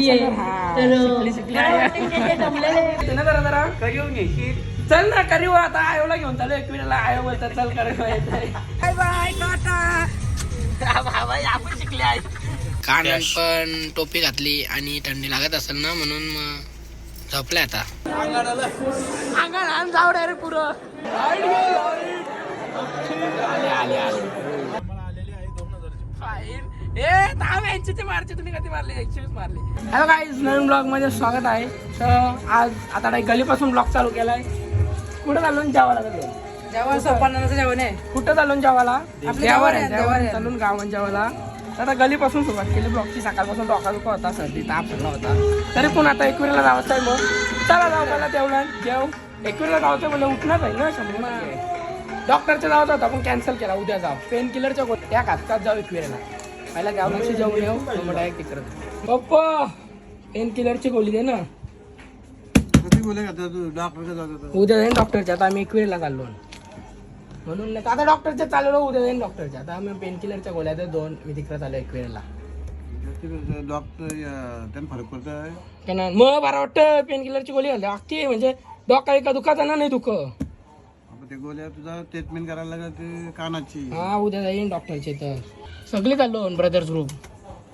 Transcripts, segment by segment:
देवी आहे तर शिकली- मला. वाटतं जमलेले जरा जरा. घेशील चल ना करीव आता. आयोला घेऊन चालू एकविराला आयो बोलतात चल करीव बाय बाय टाटा. आपण शिकले आहे कानात पण टोपी घातली आणि थंडी लागत असेल ना म्हणून मग झोपले आता. अंगण आण जाऊ डायरेक्ट पुरं. आले आले आले. ए मारचे तुम्ही कधी मारले? मारले. हॅलो गाईज नवीन ब्लॉगमध्ये स्वागत आहे. तर आज आता नाही गलीपासून ब्लॉग चालू केलाय. कुठं चालून जेवायला चाललो जेवण सोपानाचं जेवण आहे कुठं चालून जेवायला देवाऱ्यात, देवाऱ्यात देवाऱ्यात. चालून गावात जेवायला आता गलीपासून सुरुवात केली ब्लॉगची सकाळपासून डोका दुखा होता सर्दी ताप होता तरी पण आता एकविरीला जावंच आहे मग. चला जाऊ पहिला तेवढा जेव. एकविरीला जावचं म्हणजे उठणार आहे ना शंभर. डॉक्टरच्या जावत होता पण कॅन्सल केला. उद्या जाऊ पेन किलरच्या गोळ्या. त्या घातकात जाऊ एकविरीला. पहिला गावलाशी जाऊन येऊ. मग डायरेक्ट तिकडं पप्पा पेन किलरची गोळी दे ना. उद्या जाईन डॉक्टरच्या आता आम्ही एकविरीला चाललो. म्हणून नाही आता डॉक्टरच्या चाललो उद्या जाईन डॉक्टरच्या आता आम्ही पेन किलरच्या गोळ्या दोन. मी तिकडे चाललो एकविरीला डॉक्टर त्यांना फरक पडत मग बरं वाटतं पेन किलरची गोळी घालते अख्खी म्हणजे डॉक्टर एका दुखाचा ना नाही दुखं. ते गोळ्या तुझा ट्रीटमेंट करायला लागत ते कानाची. हा उद्या जाईन डॉक्टरचे तर सगळे चाललो ब्रदर्स ग्रुप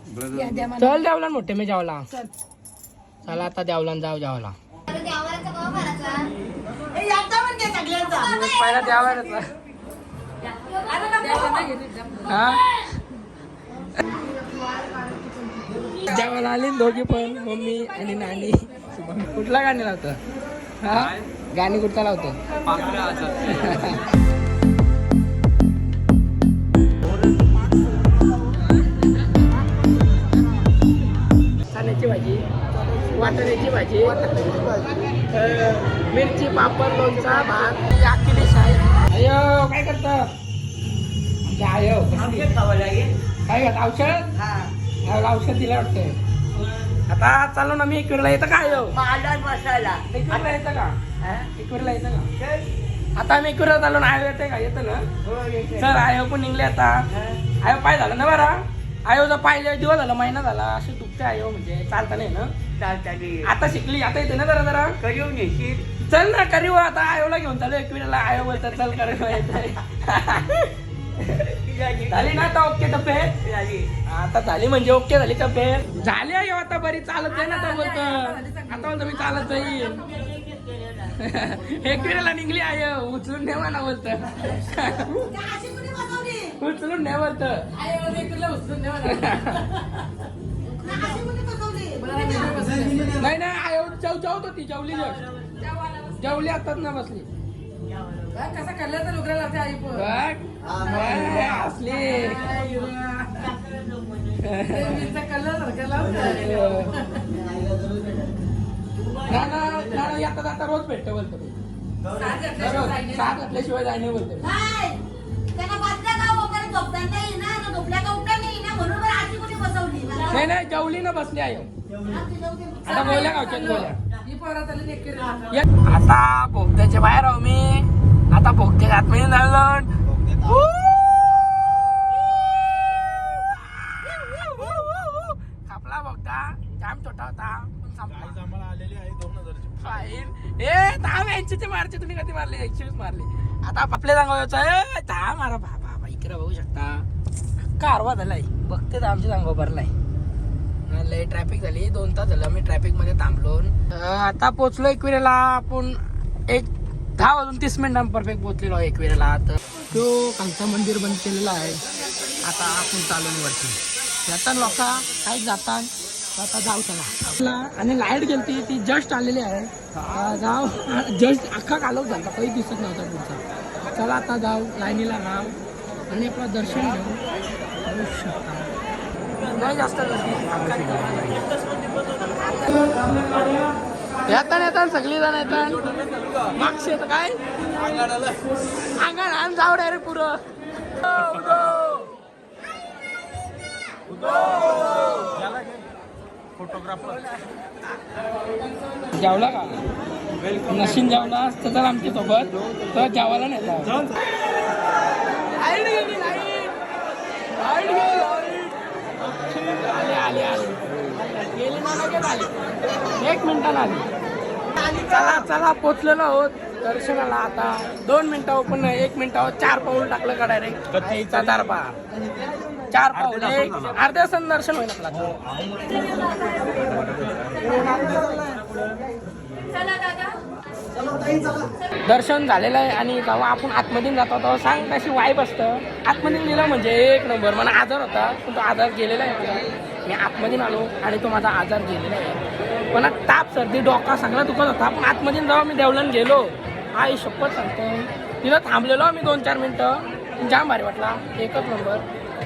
ब्रदर चल द्यावला मोठे मी जावला चला. आता द्यावला जाऊ जावला पहिला द्यावा हा? जेवायला आली ना दोघी पण मम्मी आणि नानी. कुठला गाणी लावतं हा? गाणी कुठला लावतं वाटाण्याची भाजी मिरची पापड लोणचा भात. अयो काय करत? आयो. काय करत? औषध? औषध दिलं वाटतं. आता चालू ना मी वेळेला येतं का आयो? मसाला एक वेळेला येतं का? येतं आता आम्ही एक वेळेला चालू ना आयो येते का? येतं ना? सर आयो पण निघले आता. आयो पाय झालं ना बरा. आयोचा पाय लय दिवस झाला महिना झाला. असे दुखते आयो म्हणजे चालता नाही ना. आता शिकली आता येते ना जरा जरा. करीव घेशील चल ना करीव आता आयोला घेऊन चालू. एक वेळेला आयो बोलतात चल करीव झाली. ना आता ओके तब्येत आता झाली म्हणजे ओके झाली तब्येत झाली आहे आता बरी चालत आहे ना आता बोलत. आता बोलतो मी चालत जाईल एक वेळेला निघली आहे उचलून नेवा ना बोलत. उचलून ने बोलत. नाही नाही आयो चव चवत होती जेवली जेवली आताच ना बसली. कसं खाल्लं तर उघडा लागते आई हसली कलर सारखं ना ना ना ना, आता आता रोज भेटतो बोलतो. सात घातल्याशिवाय जाणे बोलतो. नाही. बसवली? नाही नाही जेवली ना बसली आहे. आता बोलल्या गावच्यात बोलल्या? ही पोरात आली नेकेर ये. आता भोगत्याच्या बाहेर आहो मी. आता भोगत्याच्या आतमध्ये झालं कापला भोगता जाम छोटा होता पण संपला. आम्हाला आलेली आहे दोन हजारची फाईन ए दहा ऐंशीचे मारचे तुम्ही कधी मारले? एकशे मारले. आता आपल्या सांगायचं दहा मारा बा बाबा इकडे बघू शकता. कारवा झालाय. बघते तर आमच्या सांगा भरलाय. लय ट्रॅफिक झाली. दोन तास झालं मी ट्रॅफिकमध्ये थांबलो आता पोचलो एकविरेला. आपण एक दहा वाजून तीस मिनिटां परफेक्ट पोहोचलेलो एकविरेला. तर तो कालचा मंदिर बंद केलेला आहे. आता आपण चालून वरती. जातात लोक काय जातात. आता जाऊ चला. आणि लाइट गेलती ती जस्ट आलेली आहे. जाऊ. जस्ट अख्खा कालव झाला काही दिसत नव्हता पुढचा. चला आता जाऊ लाईनीला राव आणि आपलं दर्शन घेऊ. नाही जास्त येतात येतात सगळी जण येतात मागशी येतं काय? अंगण आण जाऊ डायरेक्ट पुरं जेवला का? नशीन जेवला असतं तर आमच्यासोबत तर जेवायला नाही एक मिनिटानं आली. चला चला पोचलेलो आहोत. दर्शनाला आता. दोन मिनिटं पण एक मिनिटावर चार पाऊल टाकलं का डायरेक्ट चार एक अर्ध्या तासानं दर्शन होईल आपला. दर्शन झालेलं आहे आणि जेव्हा आपण आतमध्ये जातो तेव्हा सांग कशी वाईब असतं. आतमध्ये गेलं म्हणजे एक नंबर मला आजार होता पण तो आजार गेलेला आहे माझा. मी आतमध्ये आलो आणि तो माझा आजार गेलेला आहे. पण ताप सर्दी डोका सगळा दुखत होता. पण आतमध्ये जेव्हा मी देवलन गेलो आई शपथ सांगतो. तिथं थांबलेलो आम्ही दोन चार मिनटं. जाम भारी वाटला. एकच नंबर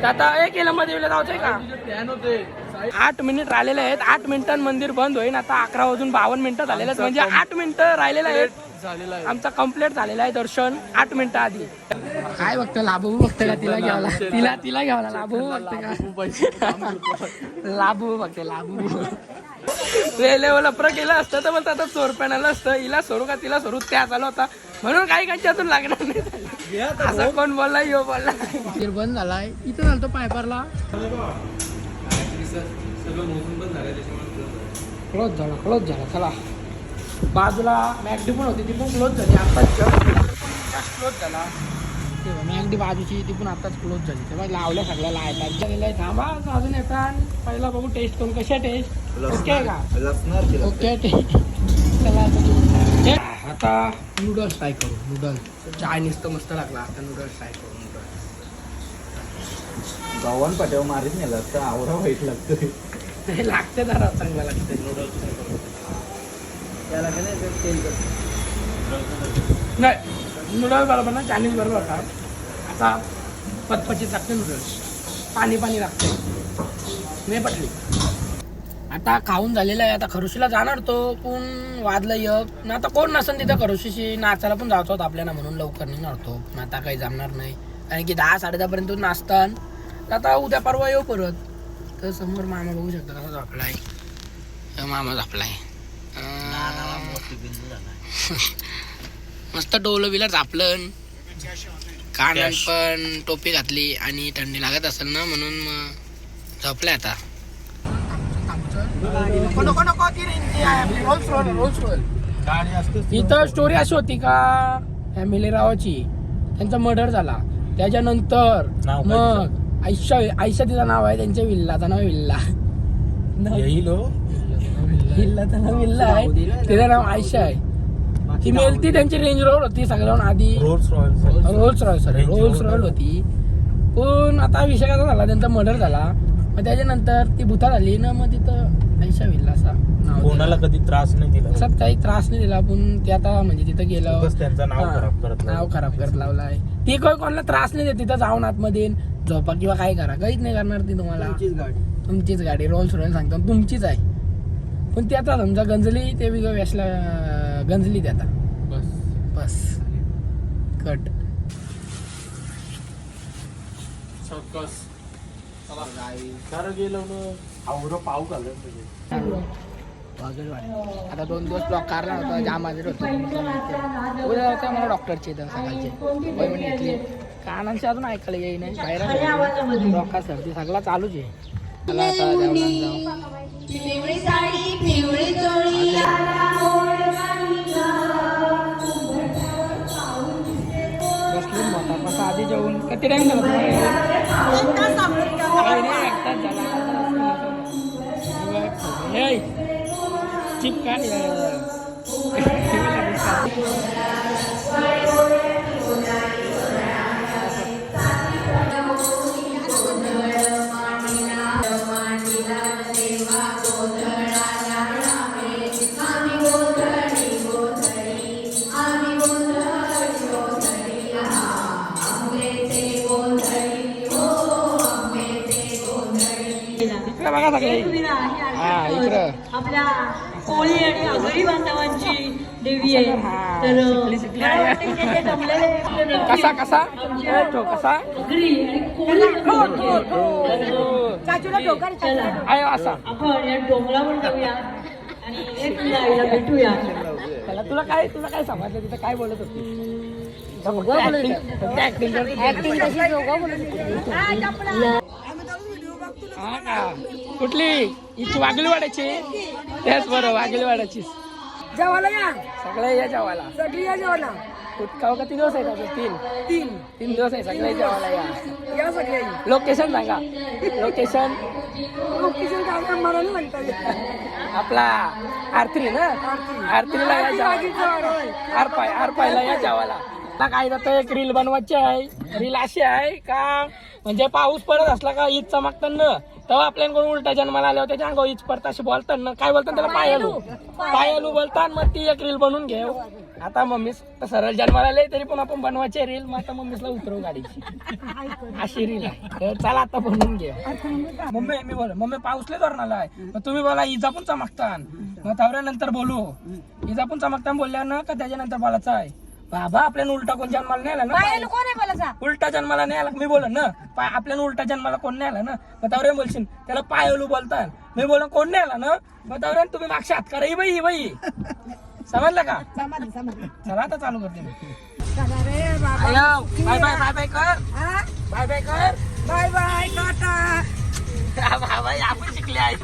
आता एक मध्ये येऊन जायचं का? आठ मिनिट राहिलेले आहेत. आठ मिनिटां मंदिर बंद होईल आता अकरा वाजून बावन्न मिनिटं झालेले आहेत म्हणजे आठ मिनिटं राहिलेले आहेत. आमचा कंप्लीट झालेला आहे दर्शन. आठ मिनिटं आधी. काय बघतो? लाभू बघते का तिला घ्यावला तिला तिला घ्यावला लाभू बघते का? लाभू बघते लाभू रेल्वे लपर केलं असतं तर मग आता चोर पॅनल असतं. हिला सोडू का तिला सोडू त्या चालू होता. म्हणून काही काच्यातून लागणार नाही. असं कोण बोलला यो बोलला. बंद झालाय. इथं झालं तो पायपारला क्लोज झाला क्लोज झाला. चला. बाजूला मॅगडी पण होती ती पण क्लोज झाली. आताच क्लोज झाला. तेव्हा मॅगडी बाजूची ती पण आताच क्लोज झाली. तेव्हा लावल्या सगळ्या लायतात गेलेलं आहे थांबा अजून येतात पहिला बघू टेस्ट करून कशा टेस्ट ओके का? ओके टेस्ट चला आता तू- नूडल्स ट्राय करू नूडल्स चायनीज तर मस्त लागला. आता नूडल्स ट्राय करू नूडल्स गावान पाट्यावर मारीत नेला तर आवरा वाईट लागतं हे लागते जरा चांगलं लागते नूडल्स त्याला काय नाही ते तेल नाही नूडल्स बरोबर ना चायनीज बरोबर का? आता पचपचीत लागते नूडल्स पाणी पाणी लागते नाही पटली. आता खाऊन झालेलं आहे. आता खरुशीला जाणार तो. पण वाजलं यक ना आता कोण नसेल तिथं खरुशीशी. नाचायला पण जायचं होतं आपल्याला म्हणून लवकर निघणार तो पण आता काही जमणार नाही. कारण की दहा साडेदहापर्यंत नाचतान. तर आता उद्या परवा येऊ परत. तर समोर मामा बघू शकता कसा झापला आहे मामा झापला आहे मस्त डोलं बिलं झापलं कानात पण टोपी घातली आणि थंडी लागत असेल ना म्हणून मग झोपलं आता. गाडी असते इथं स्टोरी अशी होती का फॅमिली रावाची त्यांचा मर्डर झाला. त्याच्यानंतर मग आयशा आयशा तिचं नाव आहे त्यांच्या विल्लाचं नाव विल्ला. हो. विल्लाचं नाव विल्ला आहे. तिचं नाव आयशा आहे. ती मेलती त्यांची रेंज रोड होती सगळ्याहून आधी. Rolls Royal Rolls Royal sorry Rolls. Royal होती. पण आता विषय कसा झाला त्यांचा मर्डर झाला. मग त्याच्यानंतर ती भूता झाली ना मग तिथं आयशा विल्ला असा. नाव कोणाला दिलं. कधी त्रास नाही दिला? असं काही त्रास नाही दिला पण ते आता म्हणजे तिथं गेलं. त्यांचं नाव खराब करत नाव लावलं. खराब करत लावलाय. ती काही कोणाला त्रास नाही देत तिथं जाऊन आतमध्ये झोपा किंवा काय करा. काहीच नाही करणार ती तुम्हाला. गाडी. तुमचीच गाडी. रोल्स रॉयल सांगतो तुमचीच आहे. पण ती आता समजा गंजली ते वेगळं व्यासला गंजली ते आता. बस. बस. कट. खरं गेलो पाव घालत म्हणजे. आता दोन दिवस ब्लॉक काढला होता जाम आजार होतो. उद्या जायचं मला डॉक्टरचे इथं सकाळचे. अपॉइंटमेंट घेतली अजून ऐकायला येई नाही बाहेर डॉक्टर सर्दी. सगळा चालूच आहे. आता बसली मोठा कसा आधी जेवून. किती टाइम झाला तुम्हाला? आपल्या कोळी आणि आगरी बांधवांची देवी आहे. हा, तर कसा कसा? तो कसा? असा. आपण या डोंगरावर जाऊया आणि आईला भेटूया. त्याला तुला काय तुला काय समजलं? तिथं काय बोलत होती? ऍक्टिंग ऍक्टिंग या. हा का कुठली? हिची वागली वाड्याची तेच बरं वागली वाड्याची जेवायला या. सगळे या जेवायला. सगळी या जेवायला. उतकाव का किती दिवस आहे का तीन. तीन. तीन दिवस आहे सगळे जेवायला या. या सगळे. लोकेशन सांगा. लोकेशन लोकेशन काय मला नाही म्हणता आपला आरत्री ना? आरत्रीला या जेवायला. आरपाय आरपायला या जेवायला. मला काय जातं? एक रील बनवायची आहे. रील अशी आहे का? म्हणजे पाऊस पडत असला का ईद चमकताना? तेव्हा आपल्याकडून उलटा जन्माला आल्यावर त्याच्या अंगावर ईद पडत अशी बोलतात ना काय बोलतात त्याला? पायालू पायालू बोलतात. मग ती एक रील बनवून घेऊ. आता मम्मी सरळ जन्माला आले तरी पण आपण बनवायची रील मग आता मम्मीला उतरवू गाडीची. अशी रील आहे. तर चला आता बनवून घे मम्मी मी बोल मम्मी पाऊसले धरणाला आहे. मग तुम्ही बोला इजा पण चमकतान. मग त्यानंतर बोलू. इजा पण चमकतान बोलल्या ना का त्याच्यानंतर बोलायचं आहे? बाबा आपल्याला उलटा कोण जन्माला नाही आला ना कोण आहे मला सांग उलटा जन्माला नाही आला मी बोलन ना? पाय आपल्याला उलटा जन्माला कोण नाही आला ना? मग त्यावर बोलशील त्याला पायलू बोलतात. मी बोल कोण नाही आला ना? मग त्यावर तुम्ही मागच्या हात करा ही बाई. ही बाई समजलं का चला आता चालू करते मी. बाय बाय बाय बाय कर. बाय बाय कर. Bye bye tata. बाबा आपण शिकले आहे